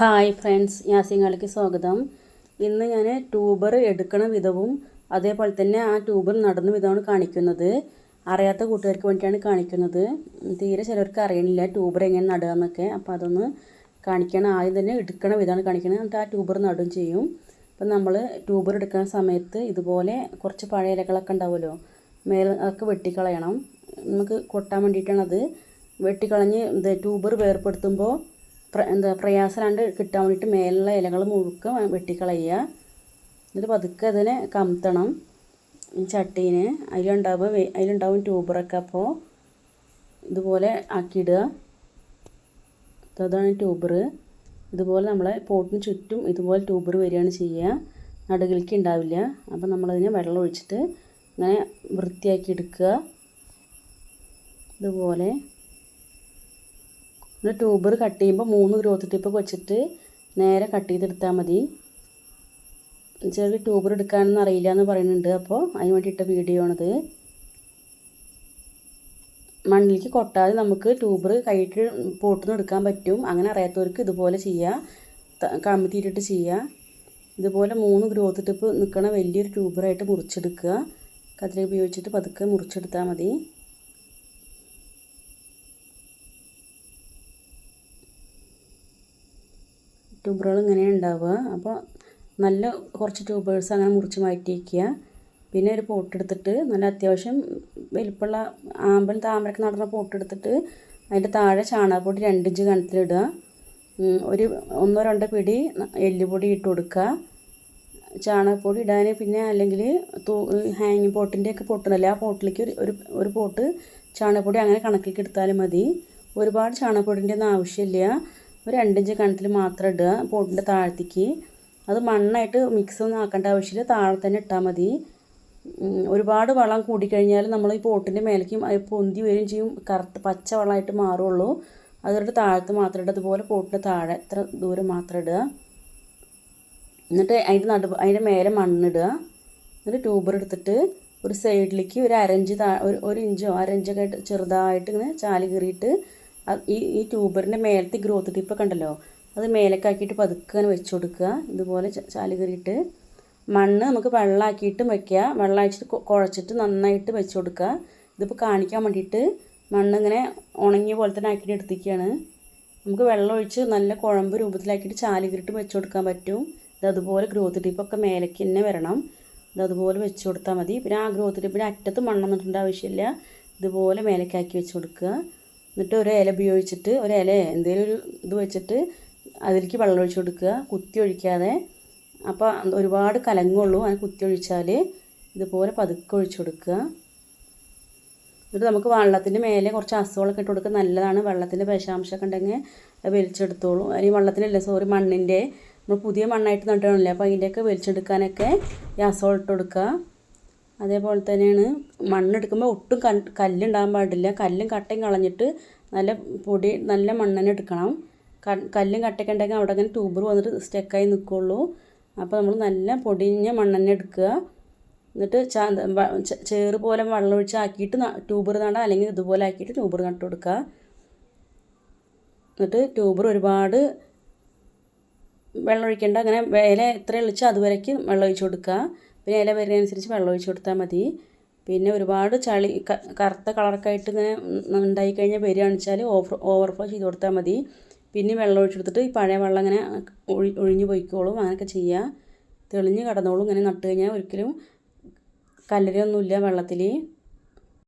Hi friends യാസിങ്ങാളിക്ക് സ്വാഗതം. ഇന്ന് ഞാൻ ട്യൂബർ എടുക്കണ വിധവും അതേപോലെ തന്നെ ആ ട്യൂബർ നടന്ന വിധമാണ് കാണിക്കുന്നത്. അറിയാത്ത കൂട്ടുകാർക്ക് വേണ്ടിയിട്ടാണ് കാണിക്കുന്നത്. തീരെ ചിലർക്ക് അറിയണില്ല ട്യൂബർ എങ്ങനെ നടുക എന്നൊക്കെ. അപ്പോൾ അതൊന്ന് കാണിക്കണം. ആദ്യം തന്നെ എടുക്കണ വിധമാണ് കാണിക്കുന്നത് എന്നിട്ട് ആ ട്യൂബർ നടും ചെയ്യും. അപ്പം നമ്മൾ ട്യൂബർ എടുക്കുന്ന സമയത്ത് ഇതുപോലെ കുറച്ച് പഴയ ഇലകളൊക്കെ ഉണ്ടാവുമല്ലോ. മേൽ അതൊക്കെ വെട്ടിക്കളയണം. നമുക്ക് കൊട്ടാൻ വേണ്ടിയിട്ടാണത്. വെട്ടിക്കളഞ്ഞ് ട്യൂബർ വേർപ്പെടുത്തുമ്പോൾ എന്താ പ്രയാസമില്ലാണ്ട് കിട്ടാൻ വേണ്ടിയിട്ട് മേലുള്ള ഇലകൾ മുഴുക്ക വെട്ടിക്കളയുക. എന്നിട്ട് പതുക്കെ അതിനെ കമത്തണം ചട്ടീന്. അതിലുണ്ടാവുക അതിലുണ്ടാവും ട്യൂബറൊക്കെ അപ്പോൾ ഇതുപോലെ ആക്കിയിടുക. അതാണ് ട്യൂബർ ഇതുപോലെ നമ്മളെ പോട്ടിന് ചുറ്റും ഇതുപോലെ ട്യൂബർ വരികയാണ് ചെയ്യുക. നടുകിലേക്ക് ഉണ്ടാവില്ല. അപ്പോൾ നമ്മളതിനെ വെള്ളം ഒഴിച്ചിട്ട് ഇങ്ങനെ വൃത്തിയാക്കി എടുക്കുക. ഇതുപോലെ പിന്നെ ട്യൂബർ കട്ട് ചെയ്യുമ്പോൾ മൂന്ന് ഗ്രോത്ത് ടിപ്പ് വെച്ചിട്ട് നേരെ കട്ട് ചെയ്തെടുത്താൽ മതി. ചെറിയ ട്യൂബർ എടുക്കാനൊന്നും അറിയില്ല എന്ന് പറയുന്നുണ്ട്. അപ്പോൾ അതിന് വേണ്ടിയിട്ട വീഡിയോ ആണിത്. മണ്ണിലേക്ക് കൊട്ടാതെ നമുക്ക് ട്യൂബർ കൈയിട്ട് പോട്ടുനിന്ന് എടുക്കാൻ പറ്റും. അങ്ങനെ അറിയാത്തവർക്ക് ഇതുപോലെ ചെയ്യുക കമ്മിത്തിയിട്ടിട്ട് ചെയ്യുക ഇതുപോലെ മൂന്ന് ഗ്രോത്ത് ടിപ്പ് നിൽക്കണ വലിയൊരു ട്യൂബറായിട്ട് മുറിച്ചെടുക്കുക. കത്തിരി ഉപയോഗിച്ചിട്ട് പതുക്കെ മുറിച്ചെടുത്താൽ മതി. ട്യൂബറുകൾ ഇങ്ങനെ ഉണ്ടാവുക. അപ്പോൾ നല്ല കുറച്ച് ട്യൂബേഴ്സ് അങ്ങനെ മുറിച്ച് മാറ്റി വയ്ക്കുക പിന്നെ ഒരു പോട്ട് എടുത്തിട്ട് നല്ല അത്യാവശ്യം വലിപ്പമുള്ള ആമ്പൽ താമരക്ക് നടന്ന പോട്ട് എടുത്തിട്ട് അതിന്റെ താഴെ ചാണകപ്പൊടി രണ്ട് ഇഞ്ച് കണത്തിലിടുക ഒരു ഒന്നോ രണ്ടോ പിടി എല്ലുപൊടി ഇട്ട് കൊടുക്കുക. ചാണകപ്പൊടി ഇടാൻ പിന്നെ അല്ലെങ്കിൽ തൂ ഹാങ്ങിങ് പോട്ടിന്റെയൊക്കെ പൊട്ടുന്നില്ല ആ പോട്ടിലേക്ക് ഒരു ഒരു പോട്ട് ചാണകപ്പൊടി അങ്ങനെ കണക്കിലേക്ക് എടുത്താലും മതി. ഒരുപാട് ചാണകപ്പൊടിന്റെ ഒന്നും ആവശ്യമില്ല. ഒരു രണ്ടിഞ്ച് കണത്തിൽ മാത്രം ഇടുക. പോട്ടിന്റെ താഴത്തേക്ക്. അത് മണ്ണായിട്ട് മിക്സ് ഒന്നും ആക്കേണ്ട ആവശ്യമില്ല. താഴെ തന്നെ ഇട്ടാൽ മതി. ഒരുപാട് വളം കൂടിക്കഴിഞ്ഞാൽ നമ്മൾ ഈ പോട്ടിന്റെ മേലേക്ക് പൊന്തി വരികയും ചെയ്യും. കറുത്ത പച്ച വളമായിട്ട് മാറുള്ളൂ. അതുകൊണ്ട് താഴത്ത് മാത്രം ഇടുക. അതുപോലെ പോട്ടിന്റെ താഴെ എത്ര ദൂരം മാത്രം ഇടുക. എന്നിട്ട് അതിന്റെ നടു അതിന്റെ മേലെ മണ്ണിടുക എന്നിട്ട് ട്യൂബർ എടുത്തിട്ട് ഒരു സൈഡിലേക്ക് ഒരു അരഞ്ച് താ ഒരു ഒരു ഇഞ്ചോ അരഞ്ചൊക്കെ ആയിട്ട് ചെറുതായിട്ട് ഇങ്ങനെ ചാൽ കീറിയിട്ട് ഈ ഈ ട്യൂബറിന്റെ മേലത്തെ ഗ്രോത്ത് ടിപ്പൊക്കെ ഉണ്ടല്ലോ അത് മേലേക്കാക്കിയിട്ട് പതുക്കെ വെച്ച് കൊടുക്കുക. ഇതുപോലെ ചാൽ കയറിയിട്ട് മണ്ണ് നമുക്ക് വെള്ളമാക്കിയിട്ട് വയ്ക്കുക വെള്ളം അയച്ചിട്ട് കുഴച്ചിട്ട് നന്നായിട്ട് വെച്ച് കൊടുക്കുക. ഇതിപ്പോൾ കാണിക്കാൻ വേണ്ടിയിട്ട് മണ്ണ് ഇങ്ങനെ ഉണങ്ങിയ പോലെ തന്നെ ആക്കിയിട്ട് എടുത്തിരിക്കുകയാണ്. നമുക്ക് വെള്ളം ഒഴിച്ച് നല്ല കുഴമ്പ് രൂപത്തിലാക്കിയിട്ട് ചാൽ കയറിയിട്ട് വെച്ച് കൊടുക്കാൻ പറ്റും. ഇത് അതുപോലെ ഗ്രോത്ത് ടിപ്പൊക്കെ മേലേക്ക് തന്നെ വരണം. ഇത് അതുപോലെ വെച്ച് കൊടുത്താൽ മതി. പിന്നെ ആ ഗ്രോത്ത് ടിപ്പിന്റെ അറ്റത്ത് മണ്ണെന്നിട്ടുണ്ട് ആവശ്യമില്ല. ഇതുപോലെ മേലേക്കാക്കി വെച്ച് കൊടുക്കുക. എന്നിട്ട് ഒരു ഇല ഉപയോഗിച്ചിട്ട് ഒരു ഇല എന്തെങ്കിലും ഒരു ഇത് വെച്ചിട്ട് അതിലേക്ക് വെള്ളം ഒഴിച്ച് കൊടുക്കുക. കുത്തി ഒഴിക്കാതെ. അപ്പോൾ ഒരുപാട് കലങ്ങുള്ളൂ. അങ്ങനെ കുത്തി ഒഴിച്ചാൽ ഇതുപോലെ പതുക്കെ ഒഴിച്ച് കൊടുക്കുക. എന്നിട്ട് നമുക്ക് വെള്ളത്തിന്റെ മേലെ കുറച്ച് അസുഖങ്ങളൊക്കെ ഇട്ട് കൊടുക്കുക. നല്ലതാണ്. വെള്ളത്തിന്റെ വിഷാംശമൊക്കെ ഉണ്ടെങ്കിൽ അത് വലിച്ചെടുത്തോളൂ. അല്ലെങ്കിൽ വെള്ളത്തിനല്ല? സോറി മണ്ണിന്റെ നമ്മൾ പുതിയ മണ്ണായിട്ട് നട്ടണല്ലേ അപ്പോൾ അതിന്റെയൊക്കെ വലിച്ചെടുക്കാനൊക്കെ ഈ അസുഖം ഇട്ട് കൊടുക്കുക. അതേപോലെ തന്നെയാണ് മണ്ണെടുക്കുമ്പോൾ ഒട്ടും കല്ലുണ്ടാകാൻ പാടില്ല. കല്ലും കട്ടയും കളഞ്ഞിട്ട് നല്ല പൊടി നല്ല മണ്ണെണ്ണ എടുക്കണം. കല്ലും കട്ടയൊക്കെ ഉണ്ടെങ്കിൽ അവിടെ അങ്ങനെ ട്യൂബർ വന്നിട്ട് സ്റ്റക്കായി നിൽക്കുള്ളൂ അപ്പോൾ നമ്മൾ നല്ല പൊടിഞ്ഞ മണ്ണെണ്ണ എടുക്കുക. എന്നിട്ട് ചേറ് പോലെ വെള്ളം ഒഴിച്ച് ആക്കിയിട്ട് ട്യൂബർ നടാം. അല്ലെങ്കിൽ ഇതുപോലെ ആക്കിയിട്ട് ട്യൂബർ നട്ട് കൊടുക്കുക. എന്നിട്ട് ട്യൂബർ ഒരുപാട് വെള്ളം ഒഴിക്കേണ്ട. അങ്ങനെ വേല എത്ര ഒഴിച്ചാൽ അതുവരേക്ക് വെള്ളം ഒഴിച്ച് കൊടുക്കുക. പിന്നെ ഇല വരുന്നതനുസരിച്ച് വെള്ളം ഒഴിച്ച് കൊടുത്താൽ മതി. പിന്നെ ഒരുപാട് ചളി കറുത്ത കളറൊക്കെ ആയിട്ട് ഇങ്ങനെ ഉണ്ടായി കഴിഞ്ഞാൽ വരികയാണെന്ന് വെച്ചാൽ ഓവർ ഓവർഫ്ലോ ചെയ്ത് കൊടുത്താൽ മതി. പിന്നെ വെള്ളം ഒഴിച്ച് കൊടുത്തിട്ട് ഈ പഴയ വെള്ളം ഇങ്ങനെ ഒഴി ഒഴിഞ്ഞു പോയിക്കോളും. അങ്ങനെയൊക്കെ ചെയ്യുക തെളിഞ്ഞ് കിടന്നോളും. ഇങ്ങനെ നട്ട് കഴിഞ്ഞാൽ ഒരിക്കലും കല്ലരയൊന്നുമില്ല വെള്ളത്തിൽ